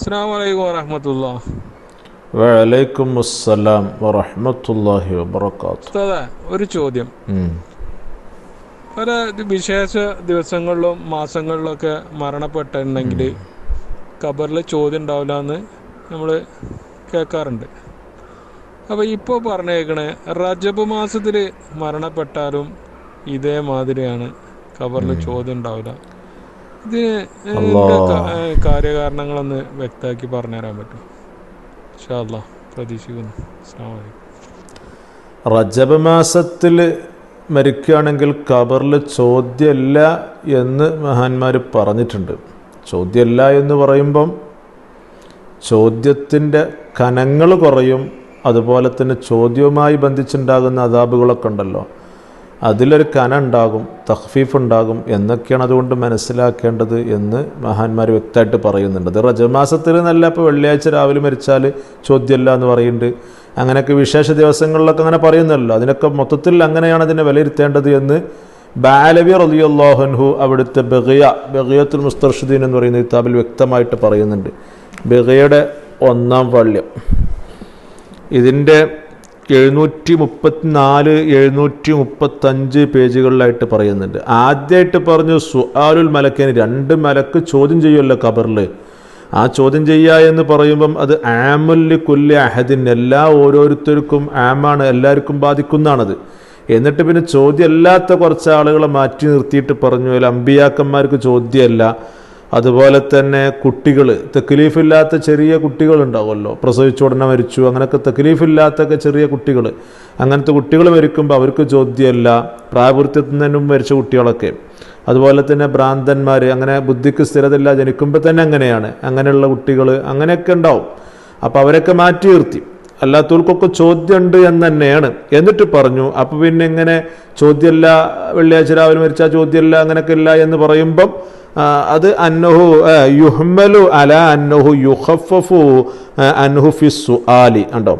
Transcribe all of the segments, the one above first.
അസ്സാം വലൈക്കും വറഹമത്തുള്ള വലൈക്കും അസ്സലാം വറഹമത്തല്ലാഹി വബർക്കാത്തു ഉസ്താദേ ഒരു ചോദ്യം. പല വിശേഷ ദിവസങ്ങളിലും മാസങ്ങളിലൊക്കെ മരണപ്പെട്ടിട്ടുണ്ടെങ്കിൽ ഖബറിൽ ചോദ്യം ഉണ്ടാവില്ല എന്ന് നമ്മൾ കേൾക്കാറുണ്ട്. അപ്പോൾ ഇപ്പോൾ പറഞ്ഞേക്കണേ റജബ് മാസത്തിൽ മരണപ്പെട്ടാലും ഇതേമാതിരിയാണ് ഖബറിൽ ചോദ്യം ഉണ്ടാവില്ല. ഏ, കാര്യകാരണങ്ങളൊന്ന് വ്യക്തമാക്കി പറഞ്ഞുതരാൻ പറ്റും. പ്രതീക്ഷിക്കുന്നു. അസ്സാം വലൈക്കും റജബ് മാസത്തിൽ മരിക്കുകയാണെങ്കിൽ ഖബറിൽ ചോദ്യമല്ല എന്ന് മഹാന്മാർ പറഞ്ഞിട്ടുണ്ട്. ചോദ്യമല്ല എന്ന് പറയുമ്പം ചോദ്യത്തിന്റെ കനങ്ങൾ കുറയും. അതുപോലെ തന്നെ ചോദ്യവുമായി ബന്ധിച്ചുണ്ടാകുന്ന അതാബുകളൊക്കെ ഉണ്ടല്ലോ. അതിലൊരു കന ഉണ്ടാകും തഹ്ഫീഫ് ഉണ്ടാകും എന്നൊക്കെയാണ് അതുകൊണ്ട് മനസ്സിലാക്കേണ്ടത് എന്ന് മഹാന്മാർ വ്യക്തമായിട്ട് പറയുന്നുണ്ട്. അത് റജമാസത്തിൽ നല്ല ഇപ്പോൾ വെള്ളിയാഴ്ച രാവിലെ മരിച്ചാൽ ചോദ്യമല്ല എന്ന് പറയുന്നുണ്ട്. അങ്ങനെയൊക്കെ വിശേഷ ദിവസങ്ങളിലൊക്കെ അങ്ങനെ പറയുന്നല്ലോ അതിനൊക്കെ മൊത്തത്തിൽ അങ്ങനെയാണ് അതിനെ വിലയിരുത്തേണ്ടത് എന്ന് ബാലവി റലിയുള്ളാഹൻഹു അവിടുത്തെ ബഗിയ ബഗിയത്തുൽ മുസ്തർഷുദ്ദീൻ എന്ന് പറയുന്ന കിതാബിൽ വ്യക്തമായിട്ട് പറയുന്നുണ്ട്. ബഗയുടെ ഒന്നാം വള്യം ഇതിന്റെ എഴുന്നൂറ്റി മുപ്പത്തിനാല് എഴുന്നൂറ്റി മുപ്പത്തഞ്ച് പേജുകളിലായിട്ട് പറയുന്നുണ്ട്. ആദ്യമായിട്ട് പറഞ്ഞു സുആലുൽ മലക്കിന് രണ്ട് മലക്ക് ചോദ്യം ചെയ്യുമല്ലോ ഖബറിൽ ആ ചോദ്യം ചെയ്യുക എന്ന് പറയുമ്പം അത് ആമുല്ലി കുല്യ അഹദിൻ. എല്ലാ ഓരോരുത്തർക്കും ആമാണ് എല്ലാവർക്കും ബാധിക്കുന്നതാണത്. എന്നിട്ട് പിന്നെ ചോദ്യമല്ലാത്ത കുറച്ച് ആളുകളെ മാറ്റി നിർത്തിയിട്ട് പറഞ്ഞു അല്ല അമ്പിയാക്കന്മാർക്ക് ചോദ്യമല്ല. അതുപോലെ തന്നെ കുട്ടികൾ തെക്കലീഫില്ലാത്ത ചെറിയ കുട്ടികളുണ്ടാവുമല്ലോ. പ്രസവിച്ച ഉടനെ മരിച്ചു അങ്ങനെയൊക്കെ തെക്കലീഫില്ലാത്തൊക്കെ ചെറിയ കുട്ടികൾ അങ്ങനത്തെ കുട്ടികൾ മരിക്കുമ്പോൾ അവർക്ക് ചോദ്യമല്ല പ്രായപൂർത്തിയത്തിൽ നിന്നും മരിച്ച കുട്ടികളൊക്കെ. അതുപോലെ തന്നെ ഭ്രാന്തന്മാർ അങ്ങനെ ബുദ്ധിക്ക് സ്ഥിരതയില്ല ജനിക്കുമ്പോൾ തന്നെ അങ്ങനെയാണ്. അങ്ങനെയുള്ള കുട്ടികൾ അങ്ങനെയൊക്കെ ഉണ്ടാവും. അപ്പോൾ അവരൊക്കെ മാറ്റി നിർത്തി. അല്ലാത്തവർക്കൊക്കെ ചോദ്യമുണ്ട് എന്ന് തന്നെയാണ്. എന്നിട്ട് പറഞ്ഞു അപ്പോൾ പിന്നെ ഇങ്ങനെ ചോദ്യമല്ല വെള്ളിയാഴ്ച രാവിലെ മരിച്ചാൽ ചോദ്യമല്ല അങ്ങനെയൊക്കെ ഇല്ല എന്ന് പറയുമ്പം അത് അന്നഹു യുഹ്മലു അല അന്നഹു യുഹഫു അന്നഹു അൻഹു ഫി സുആലി ഉണ്ടോ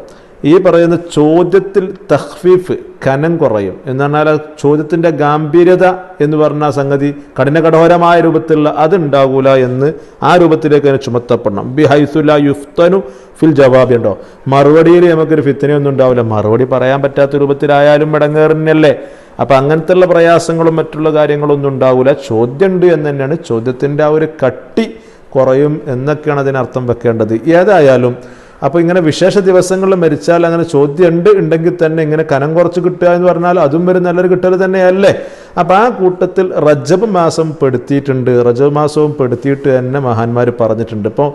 ഈ പറയുന്ന ചോദ്യത്തിൽ തഹ്ഫീഫ് കനം കുറയും. എന്ന് പറഞ്ഞാൽ ചോദ്യത്തിന്റെ ഗാംഭീര്യത എന്ന് പറഞ്ഞ സംഗതി കഠിന കഠോരമായ രൂപത്തിലുള്ള അതുണ്ടാകൂല എന്ന് ആ രൂപത്തിലേക്ക് അതിനെ ചുമത്തപ്പെടണം. ബി ഹൈസുല യുഫ്തനു ഫിൽ ജവാബി ഉണ്ടോ? മറുപടിയിൽ നമുക്കൊരു ഫിത്തനയൊന്നും ഉണ്ടാവില്ല. മറുപടി പറയാൻ പറ്റാത്ത രൂപത്തിലായാലും മടങ്ങേറിനല്ലേ അപ്പം അങ്ങനത്തെ ഉള്ള പ്രയാസങ്ങളും മറ്റുള്ള കാര്യങ്ങളൊന്നും ഉണ്ടാവില്ല ചോദ്യമുണ്ട് എന്ന് തന്നെയാണ് ചോദ്യത്തിന്റെ ആ ഒരു കട്ടി കുറയും എന്നൊക്കെയാണ് അതിനർത്ഥം വെക്കേണ്ടത്. ഏതായാലും അപ്പോൾ ഇങ്ങനെ വിശേഷ ദിവസങ്ങളിൽ മരിച്ചാൽ അങ്ങനെ ചോദ്യമുണ്ട് ഉണ്ടെങ്കിൽ തന്നെ ഇങ്ങനെ കനം കുറച്ച് കിട്ടുക എന്ന് പറഞ്ഞാൽ അതും ഒരു നല്ലൊരു കിട്ടൽ തന്നെയല്ലേ? അപ്പോൾ ആ കൂട്ടത്തിൽ റജബ് മാസം പെടുത്തിയിട്ടുണ്ട്. റജബ് മാസവും പെടുത്തിയിട്ട് തന്നെ മഹാന്മാർ പറഞ്ഞിട്ടുണ്ട്. ഇപ്പോൾ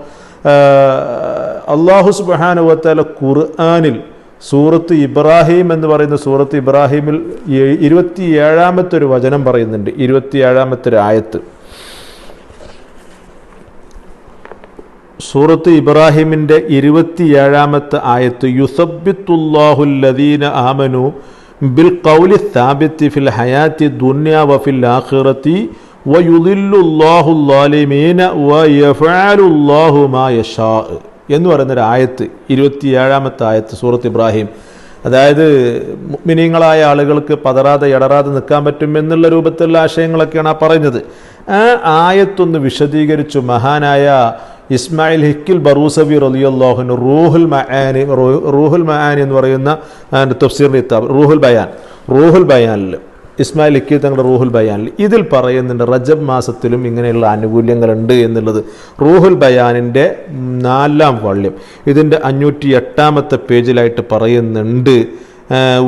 അള്ളാഹു സുബാനുവത്താല ഖുർആാനിൽ സൂറത്ത് ഇബ്രാഹിം എന്ന് പറയുന്ന സൂറത്ത് ഇബ്രാഹിമിൽ ഇരുപത്തിയേഴാമത്തെ ഒരു വചനം പറയുന്നുണ്ട്. ഇരുപത്തിയേഴാമത്തെ ഒരു ആയത്ത് സൂറത്ത് ഇബ്രാഹിമിന്റെ ഇരുപത്തിയേഴാമത്തെ ആയത്ത് യുസബിത്തുല്ലാഹുല്ലദീന ആമനു ബിൽ കൗലി സ്ഥാപിത്തി ഫിൽ ഹയാത്തി ദുന്യ വഫിൽ ആഖിറത്തി വയുദില്ലുല്ലാഹുല്ലാലിമീന വയഫാലുല്ലാഹുമായ യശാ എന്ന് പറയുന്നൊരു ആയത്ത് ഇരുപത്തിയേഴാമത്തെ ആയത്ത് സൂറത്ത് ഇബ്രാഹിം. അതായത് മിനിങ്ങളായ ആളുകൾക്ക് പതറാതെ ഇടറാതെ നിൽക്കാൻ പറ്റും എന്നുള്ള രൂപത്തിലുള്ള ആശയങ്ങളൊക്കെയാണ് ആ പറയുന്നത്. ആ ആയത്തൊന്ന് വിശദീകരിച്ചു മഹാനായ ഇസ്മായിൽ ഹിക്കിൽ ബറൂസബി റലിയല്ലാഹുന് റൂഹുൽ മഹാനി റൂഹുൽ മഹാനി എന്ന് പറയുന്ന തഫ്സീർ ഇത്താബ് റൂഹുൽ ബയാൻ റൂഹുൽ ബയാനിൽ ഇസ്മായിൽ ഹിക്കിൽ തങ്ങളുടെ റൂഹുൽ ബയാനിൽ ഇതിൽ പറയുന്നുണ്ട് റജബ് മാസത്തിലും ഇങ്ങനെയുള്ള ആനുകൂല്യങ്ങളുണ്ട് എന്നുള്ളത്. റൂഹുൽ ബയാനിന്റെ നാലാം വള്യം ഇതിന്റെ അഞ്ഞൂറ്റി എട്ടാമത്തെ പേജിലായിട്ട് പറയുന്നുണ്ട്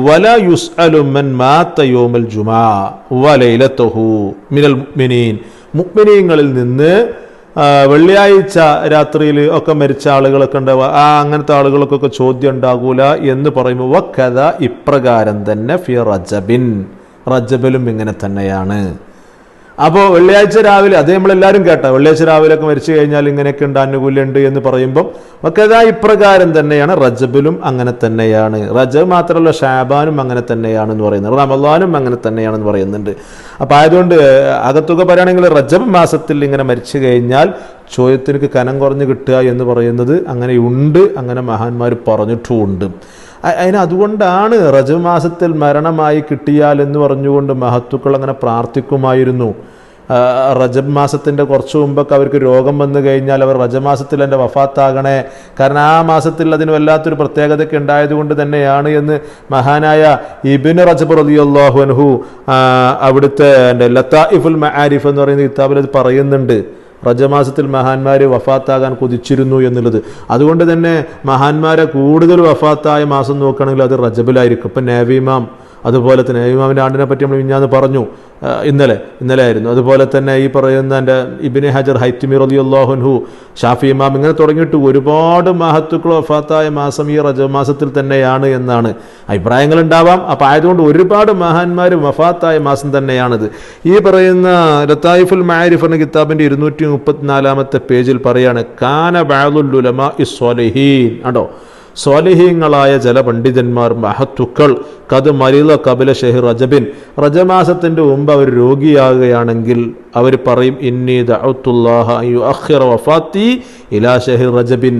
വല യുസ് അലുമൻ മാത്ത യോമൽ ജുമാ വലയിലത്തഹു മിനൽ മുഅ്മിനീൻ. മുഅ്മിനീങ്ങളിൽ നിന്ന് വെള്ളിയാഴ്ച രാത്രിയിൽ ഒക്കെ മരിച്ച ആളുകളൊക്കെ ഉണ്ടാവുക ആ അങ്ങനത്തെ ആളുകൾക്കൊക്കെ ചോദ്യം ഉണ്ടാകൂല എന്ന് പറയുമ്പോൾ വക്കഥ ഇപ്രകാരം തന്നെ ഫി റജബിൻ. റജബിലും ഇങ്ങനെ തന്നെയാണ്. അപ്പോൾ വെള്ളിയാഴ്ച രാവിലെ അത് നമ്മളെല്ലാവരും കേട്ട വെള്ളിയാഴ്ച രാവിലെ ഒക്കെ മരിച്ചു കഴിഞ്ഞാൽ ഇങ്ങനെയൊക്കെ ഉണ്ട് ആനുകൂല്യമുണ്ട് എന്ന് പറയുമ്പോൾ ഇതാ ഇപ്രകാരം തന്നെയാണ് റജബിലും അങ്ങനെ തന്നെയാണ്. റജബ് മാത്രമല്ല ഷാബാനും അങ്ങനെ തന്നെയാണ് തന്നെയാണെന്ന് പറയുന്നത് റമദാനും അങ്ങനെ തന്നെയാണെന്ന് പറയുന്നുണ്ട്. അപ്പോൾ ആയതുകൊണ്ട് അകത്തൊക്കെ പറയുകയാണെങ്കിൽ റജബ് മാസത്തിൽ ഇങ്ങനെ മരിച്ചു കഴിഞ്ഞാൽ ചോദ്യത്തിനക്ക് കനം കുറഞ്ഞ് കിട്ടുക എന്ന് പറയുന്നത് അങ്ങനെ ഉണ്ട് അങ്ങനെ മഹാന്മാർ പറഞ്ഞിട്ടുമുണ്ട്. അതിന് അതുകൊണ്ടാണ് റജബ് മാസത്തിൽ മരണമായി കിട്ടിയാൽ എന്ന് പറഞ്ഞുകൊണ്ട് മഹത്തുക്കൾ അങ്ങനെ പ്രാർത്ഥിക്കുമായിരുന്നു. റജബ് മാസത്തിന്റെ കുറച്ച് മുമ്പൊക്കെ അവർക്ക് രോഗം വന്നു കഴിഞ്ഞാൽ അവർ റജമാസത്തിൽ എന്റെ വഫാത്താകണേ. കാരണം ആ മാസത്തിൽ അതിന് വല്ലാത്തൊരു പ്രത്യേകതയൊക്കെ ഉണ്ടായതുകൊണ്ട് തന്നെയാണ് എന്ന് മഹാനായ ഇബിന് റജബ് റളിയല്ലാഹു അൻഹു അവിടുത്തെ എന്റെ ലത്തായിഫുൽ മആരിഫ് എന്ന് പറയുന്ന കിതാബിൽ അത് പറയുന്നുണ്ട്. റജമാസത്തിൽ മഹാന്മാർ വഫാത്താകാൻ കൊതിച്ചിരുന്നു എന്നുള്ളത്. അതുകൊണ്ട് തന്നെ മഹാന്മാരെ കൂടുതൽ വഫാത്തായ മാസം നോക്കുകയാണെങ്കിൽ അത് റജബിലായിരിക്കും. ഇപ്പം നേവിമാം അതുപോലെ തന്നെ ഇമാമിന്റെ ആണ്ടിനെ പറ്റി നമ്മൾ മിഞ്ഞാന്ന് പറഞ്ഞു ഇന്നലെ ഇന്നലെ ആയിരുന്നു അതുപോലെ തന്നെ ഈ പറയുന്ന എന്റെ ഇബിനെ ഹജർ ഹൈത്തിമിർ അലി അള്ളാഹുൻഹു ഷാഫി ഇമാം ഇങ്ങനെ തുടങ്ങിയിട്ട്. ഒരുപാട് മഹത്തുക്കൾ വഫാത്തായ മാസം ഈ റജബ് മാസത്തിൽ തന്നെയാണ് എന്നാണ് അഭിപ്രായങ്ങൾ ഉണ്ടാവാം. അപ്പം ആയതുകൊണ്ട് ഒരുപാട് മഹാന്മാർ വഫാത്തായ മാസം തന്നെയാണിത്. ഈ പറയുന്ന ലത്തായിഫുൽ മാരിഫ് എന്ന കിതാബിന്റെ ഇരുന്നൂറ്റി മുപ്പത്തിനാലാമത്തെ പേജിൽ പറയാണ് കാന ബാലുൽ ഉലമ ഇസ്വലഹീൻ ആണ്ടോ സ്വാലിഹീങ്ങളായ ചില പണ്ഡിതന്മാർ മഹത്തുക്കൾ. കത് മരില കപില ഷെഹ് റജബിൻ. റജമാസത്തിന്റെ മുമ്പ് അവർ രോഗിയാകുകയാണെങ്കിൽ അവർ പറയും ഇന്നി ദഅത്തുല്ലാഹ ഇലാ ഷെഹ് റജബിൻ.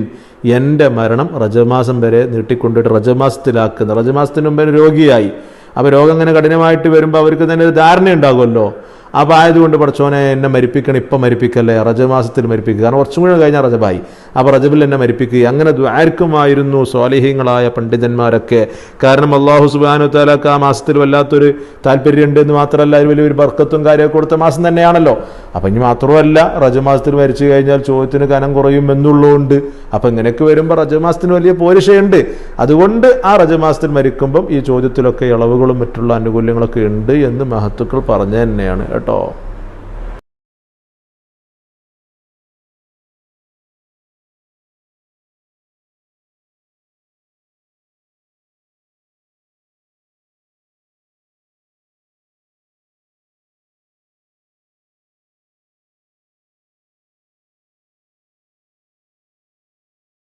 എന്റെ മരണം റജമാസം വരെ നീട്ടിക്കൊണ്ടിട്ട് റജമാസത്തിലാക്കുന്ന റജമാസത്തിന് മുമ്പ് രോഗിയായി. അപ്പോൾ രോഗം ഇങ്ങനെ കഠിനമായിട്ട് വരുമ്പോൾ അവർക്ക് തന്നെ ഒരു ധാരണ ഉണ്ടാകുമല്ലോ അപ്പോൾ ആയതുകൊണ്ട് പഠിച്ചോനെ എന്നെ മരിപ്പിക്കണം ഇപ്പം മരിപ്പിക്കല്ലേ? റജമാസത്തിൽ മരിപ്പിക്കുക. കാരണം കുറച്ചും കൂടെ കഴിഞ്ഞാൽ റജബായി. അപ്പോൾ റജബിൽ എന്നെ മരിപ്പിക്കുക. അങ്ങനെ ദ്വാർക്കുമായിരുന്നു സ്വാലിഹ്യങ്ങളായ പണ്ഡിതന്മാരൊക്കെ. കാരണം അള്ളാഹു സുബാനു താലാക്ക് ആ മാസത്തിൽ വല്ലാത്തൊരു താല്പര്യമുണ്ട് എന്ന് മാത്രമല്ല ഒരു വലിയൊരു ബർക്കത്തും കാര്യമൊക്കെ കൊടുത്ത മാസം തന്നെയാണല്ലോ. അപ്പം ഇനി മാത്രമല്ല റജമാസത്തിൽ മരിച്ചു കഴിഞ്ഞാൽ ചോദ്യത്തിന് കനം കുറയും എന്നുള്ളതുകൊണ്ട് അപ്പം ഇങ്ങനെയൊക്കെ വരുമ്പോൾ റജമാസത്തിന് വലിയ പോരിഷയുണ്ട് അതുകൊണ്ട് ആ റജമാസത്തിൽ മരിക്കുമ്പം ഈ ചോദ്യത്തിലൊക്കെ ഇളവുകളും മറ്റുള്ള ആനുകൂല്യങ്ങളൊക്കെ ഉണ്ട് എന്ന് മഹത്തുക്കൾ പറഞ്ഞു തന്നെയാണ്. കേട്ടോ.